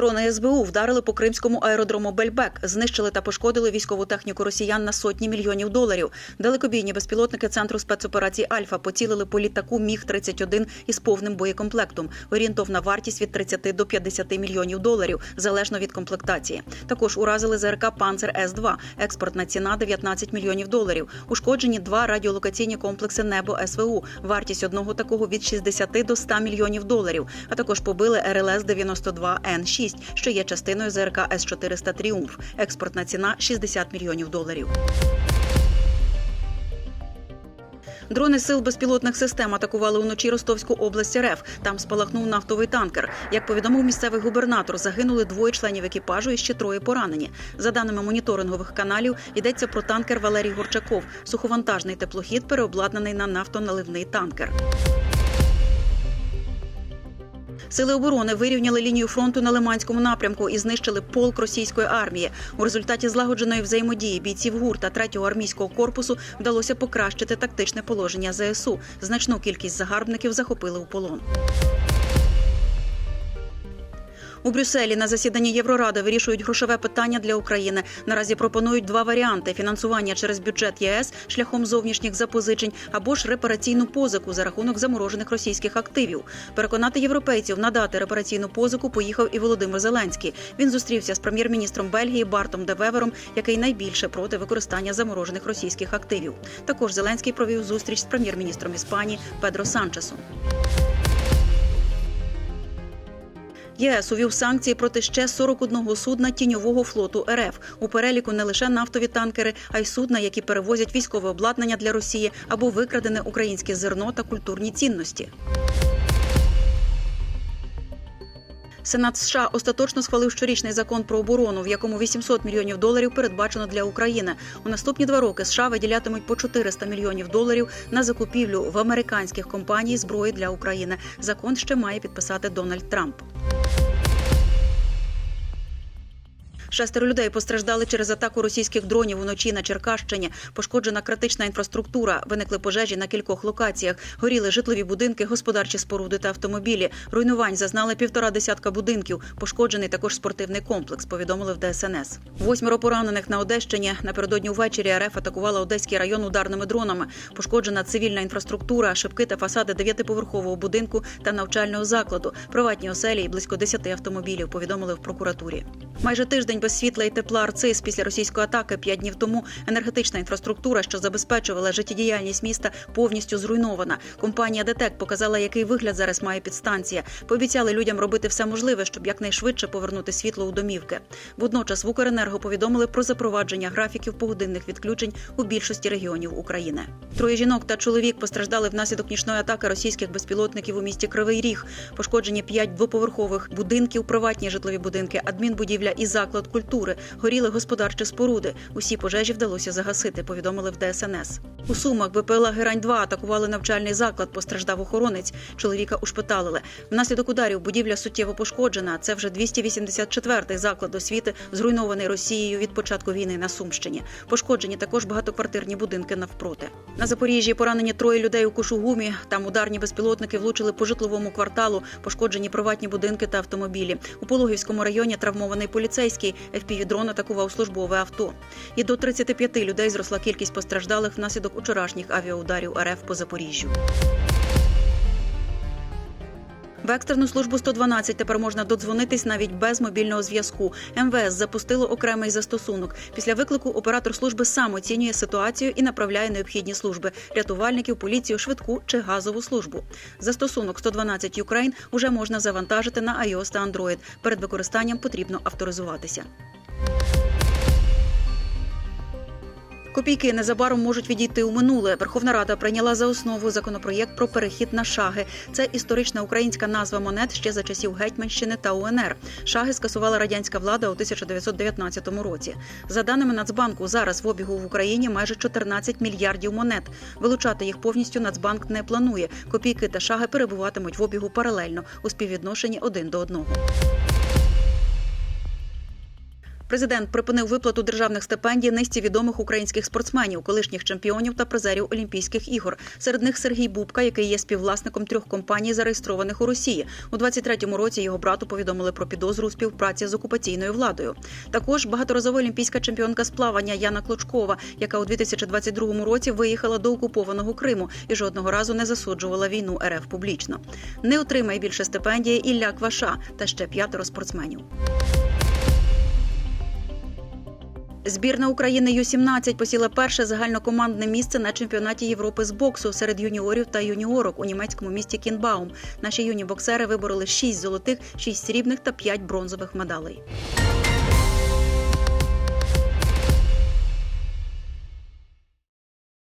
Дрони СБУ вдарили по кримському аеродрому Бельбек, знищили та пошкодили військову техніку росіян на сотні мільйонів доларів. Далекобійні безпілотники центру спецоперацій Альфа поцілили по літаку Міг 31 із повним боєкомплектом. Орієнтовна вартість від 30 до 50 мільйонів доларів, залежно від комплектації. Також уразили ЗРК Панцер С 2 експортна ціна 19 мільйонів доларів. Ушкоджені два радіолокаційні комплекси Небо СВУ. Вартість одного такого від 60 до 100 мільйонів доларів. А також побили РЛС 92 Н 6 що є частиною ЗРК С 400 Тріумф. Експортна ціна 60 мільйонів доларів. Дрони сил безпілотних систем атакували уночі Ростовську область РФ. Там спалахнув нафтовий танкер. Як повідомив місцевий губернатор, загинули двоє членів екіпажу і ще троє поранені. За даними моніторингових каналів, йдеться про танкер Валерій Горчаков, суховантажний теплохід, переобладнаний на нафтоналивний танкер. Сили оборони вирівняли лінію фронту на Лиманському напрямку і знищили полк російської армії. У результаті злагодженої взаємодії бійців ГУР та 3-го армійського корпусу вдалося покращити тактичне положення ЗСУ. Значну кількість загарбників захопили у полон. У Брюсселі на засіданні Євроради вирішують грошове питання для України. Наразі пропонують два варіанти: фінансування через бюджет ЄС шляхом зовнішніх запозичень або ж репараційну позику за рахунок заморожених російських активів. Переконати європейців надати репараційну позику поїхав і Володимир Зеленський. Він зустрівся з прем'єр-міністром Бельгії Бартом Девевером, який найбільше проти використання заморожених російських активів. Також Зеленський провів зустріч з прем'єр-міністром Іспанії Педро Санчесом. ЄС увів санкції проти ще 41 судна тіньового флоту РФ. У переліку не лише нафтові танкери, а й судна, які перевозять військове обладнання для Росії або викрадене українське зерно та культурні цінності. Сенат США остаточно схвалив щорічний закон про оборону, в якому 800 мільйонів доларів передбачено для України. У наступні два роки США виділятимуть по 400 мільйонів доларів на закупівлю в американських компаній зброї для України. Закон ще має підписати Дональд Трамп. Шестеро людей постраждали через атаку російських дронів уночі на Черкащині. Пошкоджена критична інфраструктура. Виникли пожежі на кількох локаціях. Горіли житлові будинки, господарчі споруди та автомобілі. Руйнувань зазнали півтора десятка будинків. Пошкоджений також спортивний комплекс. Повідомили в ДСНС. Восьмеро поранених на Одещині. Напередодні ввечері РФ атакувала Одеський район ударними дронами. Пошкоджена цивільна інфраструктура, шибки та фасади дев'ятиповерхового будинку та навчального закладу, приватні оселі і близько десяти автомобілів. Повідомили в прокуратурі. Майже тиждень без світла і тепла АРЦИС після російської атаки п'ять днів тому енергетична інфраструктура, що забезпечувала життєдіяльність міста, повністю зруйнована. Компанія ДТЕК показала, який вигляд зараз має підстанція. Пообіцяли людям робити все можливе, щоб якнайшвидше повернути світло у домівки. Водночас в Укренерго повідомили про запровадження графіків погодинних відключень у більшості регіонів України. Троє жінок та чоловік постраждали внаслідок нічної атаки російських безпілотників у місті Кривий Ріг. Пошкоджені п'ять двоповерхових будинків, приватні житлові будинки, адмінбудівля і заклад культури. Горіли господарчі споруди. Усі пожежі вдалося загасити. Повідомили в ДСНС. У Сумах БПЛА Герань 2 атакували навчальний заклад. Постраждав охоронець. Чоловіка ушпиталили. Внаслідок ударів будівля суттєво пошкоджена. Це вже 284-й заклад освіти, зруйнований Росією від початку війни на Сумщині. Пошкоджені також багатоквартирні будинки навпроти. На Запоріжжі поранені троє людей у Кушугумі. Там ударні безпілотники влучили по житловому кварталу, пошкоджені приватні будинки та автомобілі. У Пологівському районі травмований поліцейський. ФПВ-дрон атакував службове авто. І до 35 людей зросла кількість постраждалих внаслідок учорашніх авіаударів РФ по Запоріжжю. В екстрену службу 112 тепер можна додзвонитись навіть без мобільного зв'язку. МВС запустило окремий застосунок. Після виклику оператор служби сам оцінює ситуацію і направляє необхідні служби рятувальників, поліцію, швидку чи газову службу. Застосунок 112 Ukraine уже можна завантажити на iOS та Android. Перед використанням потрібно авторизуватися. Копійки незабаром можуть відійти у минуле. Верховна Рада прийняла за основу законопроєкт про перехід на шаги. Це історична українська назва монет ще за часів Гетьманщини та УНР. Шаги скасувала радянська влада у 1919 році. За даними Нацбанку, зараз в обігу в Україні майже 14 мільярдів монет. Вилучати їх повністю Нацбанк не планує. Копійки та шаги перебуватимуть в обігу паралельно у співвідношенні один до одного. Президент припинив виплату державних стипендій низці відомих українських спортсменів, колишніх чемпіонів та призерів Олімпійських ігор. Серед них Сергій Бубка, який є співвласником трьох компаній, зареєстрованих у Росії. У 23-му році його брату повідомили про підозру у співпраці з окупаційною владою. Також багаторазова олімпійська чемпіонка з плавання Яна Клочкова, яка у 2022 році виїхала до окупованого Криму і жодного разу не засуджувала війну РФ публічно. Не отримає більше стипендії Ілля Кваша та ще п'ятеро спортсменів. Збірна України Ю-17 посіла перше загальнокомандне місце на чемпіонаті Європи з боксу серед юніорів та юніорок у німецькому місті Кінбаум. Наші юні боксери вибороли 6 золотих, 6 срібних та 5 бронзових медалей.